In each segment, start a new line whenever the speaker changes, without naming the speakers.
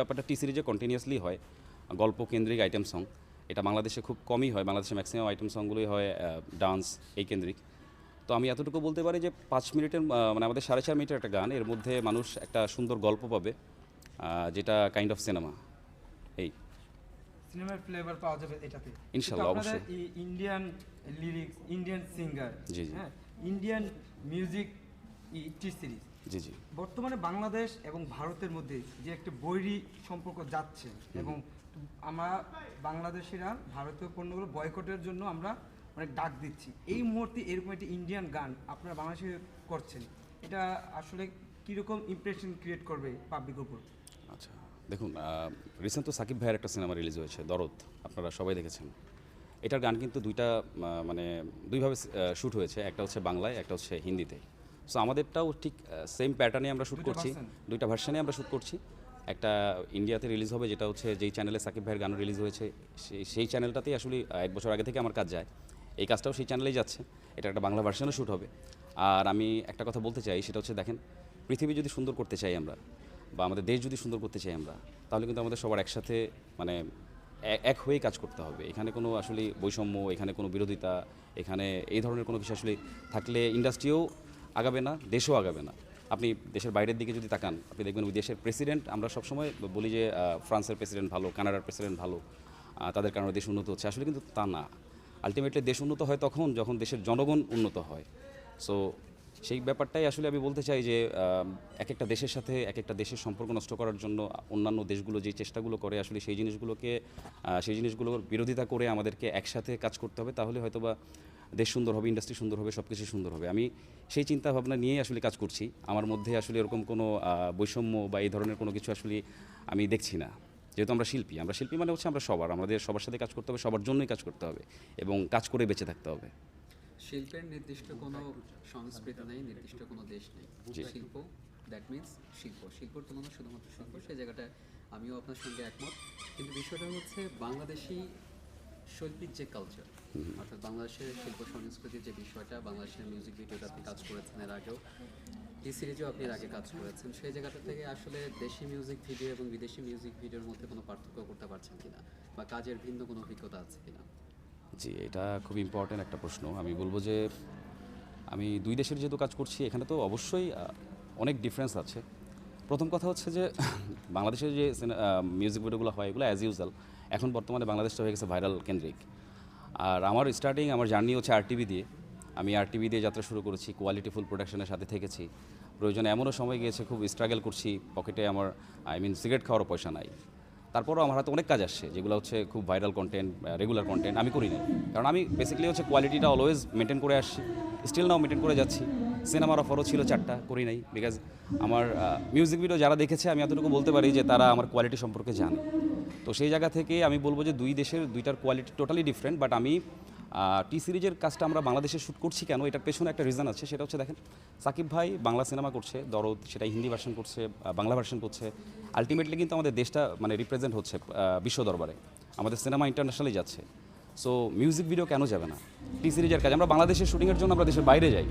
ব্যাপারটা টি সিরিজে কন্টিনিউয়াসলি হয়। গল্প কেন্দ্রিক আইটেম সং এটা বাংলাদেশে খুব কমই হয়। বাংলাদেশে ম্যাক্সিমাম আইটেম সংগুলোই হয় ডান্স এই কেন্দ্রিক। তো আমি এতটুকু বলতে পারি যে পাঁচ মিনিটের মানে আমাদের সাড়ে চার মিনিটের একটা গান। এর মধ্যে মানুষ একটা সুন্দর গল্প পাবে যেটা কাইন্ড অফ সিনেমা এই।
সিনেমার ফ্লেভার পাওয়া যাবে এটাতে। আপনাদের
অবশ্যই।
ইন্ডিয়ান লিরিক্স ইন্ডিয়ান সিঙ্গার
জি, জি।
হ্যাঁ? Indian music T Series.
জি জি।
বর্তমানে বাংলাদেশ এবং ভারতের মধ্যে যে একটা বৈরী সম্পর্ক যাচ্ছে এবং আমরা বাংলাদেশিরা ভারতীয় পণ্যগুলো বয়কটের জন্য আমরা অনেক ডাক দিচ্ছি। এই মুহূর্তে এরকম একটি ইন্ডিয়ান গান আপনারা বাংলাদেশে করছেন এটা আসলে কীরকম ইমপ্রেশন ক্রিয়েট করবে পাবলিক উপর?
আচ্ছা দেখুন রিসেন্ট তো সাকিব ভাইয়ের একটা সিনেমা রিলিজ হয়েছে দরদ আপনারা সবাই দেখেছেন। এটার গান কিন্তু দুইটা মানে দুইভাবে শ্যুট হয়েছে একটা হচ্ছে বাংলায় একটা হচ্ছে হিন্দিতে। সো আমাদেরটাও ঠিক সেম প্যাটার্নে আমরা শ্যুট করছি। দুইটা ভার্সানে আমরা শ্যুট করছি। একটা ইন্ডিয়াতে রিলিজ হবে যেটা হচ্ছে যেই চ্যানেলে সাকিব ভাইয়ের গান রিলিজ হয়েছে সেই সেই চ্যানেলটাতেই আসলে এক বছর আগে থেকে আমার কাজ যায়। এই কাজটাও সেই চ্যানেলেই যাচ্ছে এটা একটা বাংলা ভার্সানও শ্যুট হবে। আর আমি একটা কথা বলতে চাই সেটা হচ্ছে দেখেন পৃথিবী যদি সুন্দর করতে চাই আমরা বা আমাদের দেশ যদি সুন্দর করতে চাই আমরা তাহলে কিন্তু আমাদের সবার একসাথে মানে এক হয়েই কাজ করতে হবে। এখানে কোনো আসলে বৈষম্য এখানে কোনো বিরোধিতা এখানে এই ধরনের কোনো কিছু আসলে থাকলে ইন্ডাস্ট্রিও আগাবে না, দেশও আগাবে না। আপনি দেশের বাইরের দিকে যদি তাকান, আপনি দেখবেন ওই দেশের প্রেসিডেন্ট আমরা সবসময় বলি যে ফ্রান্সের প্রেসিডেন্ট ভালো, কানাডার প্রেসিডেন্ট ভালো তাদের কারণে দেশ উন্নত হচ্ছে। আসলে কিন্তু তা না। আলটিমেটলি দেশ উন্নত হয় তখন, যখন দেশের জনগণ উন্নত হয়। সো সেই ব্যাপারটাই আসলে আমি বলতে চাই যে এক একটা দেশের সাথে এক একটা দেশের সম্পর্ক নষ্ট করার জন্য অন্যান্য দেশগুলো যে চেষ্টাগুলো করে, আসলে সেই জিনিসগুলোকে সেই জিনিসগুলোর বিরোধিতা করে আমাদেরকে একসাথে কাজ করতে হবে। তাহলে হয়তো বা দেশ সুন্দর হবে ইন্ডাস্ট্রি সুন্দর হবে সব কিছু সুন্দর হবে। আমি সেই চিন্তা ভাবনা নিয়েই আসলে কাজ করছি। আমার মধ্যে আসলে এরকম কোনো বৈষম্য বা এই ধরনের কোনো কিছু আসলে আমি দেখছি না। যেহেতু আমরা শিল্পী আমরা শিল্পী মানে হচ্ছে আমরা সবার আমাদের সবার সাথে কাজ করতে হবে সবার জন্যই কাজ করতে হবে এবং কাজ করে বেঁচে থাকতে হবে।
শিল্পের নির্দিষ্ট কোনো সংস্কৃতি নেই নির্দিষ্ট কোনো দেশ নেই। শিল্প দ্যাট মিন্স শিল্প। শিল্পর তুলনা শুধুমাত্র শিল্প সেই জায়গাটায় আমিও আপনার সঙ্গে একমত। কিন্তু বিষয়টা হচ্ছে বাংলাদেশি শৈল্পিক যে কালচার অর্থাৎ বাংলাদেশের শিল্প সংস্কৃতির যে বিষয়টা বাংলাদেশের মিউজিক ভিডিওতে আপনি কাজ করেছেন এর আগেও এই সিরিজেও আপনি এর আগে কাজ করেছেন সেই জায়গাটা থেকে আসলে দেশি মিউজিক ভিডিও এবং বিদেশি মিউজিক ভিডিওর মধ্যে কোনো পার্থক্য করতে পারছেন কিনা? বা কাজের ভিন্ন কোনো অভিজ্ঞতা আছে কিনা?
জি এটা খুব ইম্পর্ট্যান্ট একটা প্রশ্ন। আমি বলব যে আমি দুই দেশের যেহেতু কাজ করছি এখানে তো অবশ্যই অনেক ডিফারেন্স আছে। প্রথম কথা হচ্ছে যে বাংলাদেশের যে মিউজিক ভিডিওগুলো হয় এগুলো অ্যাজ ইউজাল এখন বর্তমানে বাংলাদেশটা হয়ে গেছে ভাইরাল কেন্দ্রিক। আর আমার স্টার্টিং আমার জার্নি হচ্ছে আরটিভি দিয়ে। আমি আরটিভি দিয়ে যাত্রা শুরু করেছি কোয়ালিটিফুল প্রোডাকশনের সাথে থেকেছি। প্রয়োজনে এমনও সময় গিয়েছে, খুব স্ট্রাগল করছি পকেটে আমার আই মিন সিগারেট খাওয়ারও পয়সা নাই। তারপরও আমার হাতে অনেক কাজ আসছে, যেগুলো হচ্ছে খুব ভাইরাল কন্টেন্ট রেগুলার কন্টেন্ট আমি করি না কারণ আমি বেসিক্যালি হচ্ছে কোয়ালিটিটা অলওয়েজ মেনটেন করে আসছি স্টিল নাও মেনটেন করে যাচ্ছি। সিনেমার অফারও ছিল চারটা, করি নাই বিকজ আমার মিউজিক ভিডিও যারা দেখেছে, আমি এতটুকু বলতে পারি যে তারা আমার কোয়ালিটি সম্পর্কে জানে। তো সেই জায়গা থেকে আমি বলব যে দুই দেশের, দুইটার কোয়ালিটি টোটালি ডিফারেন্ট বাট আমি টি সিরিজের কাজটা আমরা বাংলাদেশে শ্যুট করছি কেন, এটার পেছনে একটা রিজন আছে, সেটা হচ্ছে দেখেন, সাকিব ভাই বাংলা সিনেমা করছে, দরদ, সেটা হিন্দি ভার্সন করছে বাংলা ভার্সন করছে। আলটিমেটলি কিন্তু আমাদের দেশটা মানে রিপ্রেজেন্ট হচ্ছে বিশ্ব দরবারে। আমাদের সিনেমা ইন্টারন্যাশনালি যাচ্ছে। সো মিউজিক ভিডিও কেন যাবে না? টি সিরিজের কাজ। আমরা বাংলাদেশের শুটিংয়ের জন্য আমরা দেশের বাইরে যাই।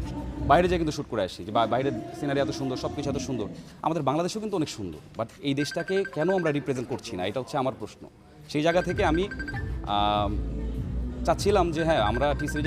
বাইরে যাই কিন্তু শ্যুট করে আসি। যে বাইরের সিনারি এত সুন্দর সব কিছু এত সুন্দর। আমাদের বাংলাদেশও কিন্তু অনেক সুন্দর। বাট এই দেশটাকে কেন আমরা রিপ্রেজেন্ট করছি না? এটা হচ্ছে আমার প্রশ্ন। সেই জায়গা থেকে আমি চাচ্ছিলাম যে হ্যাঁ আমরা টি সিরিজ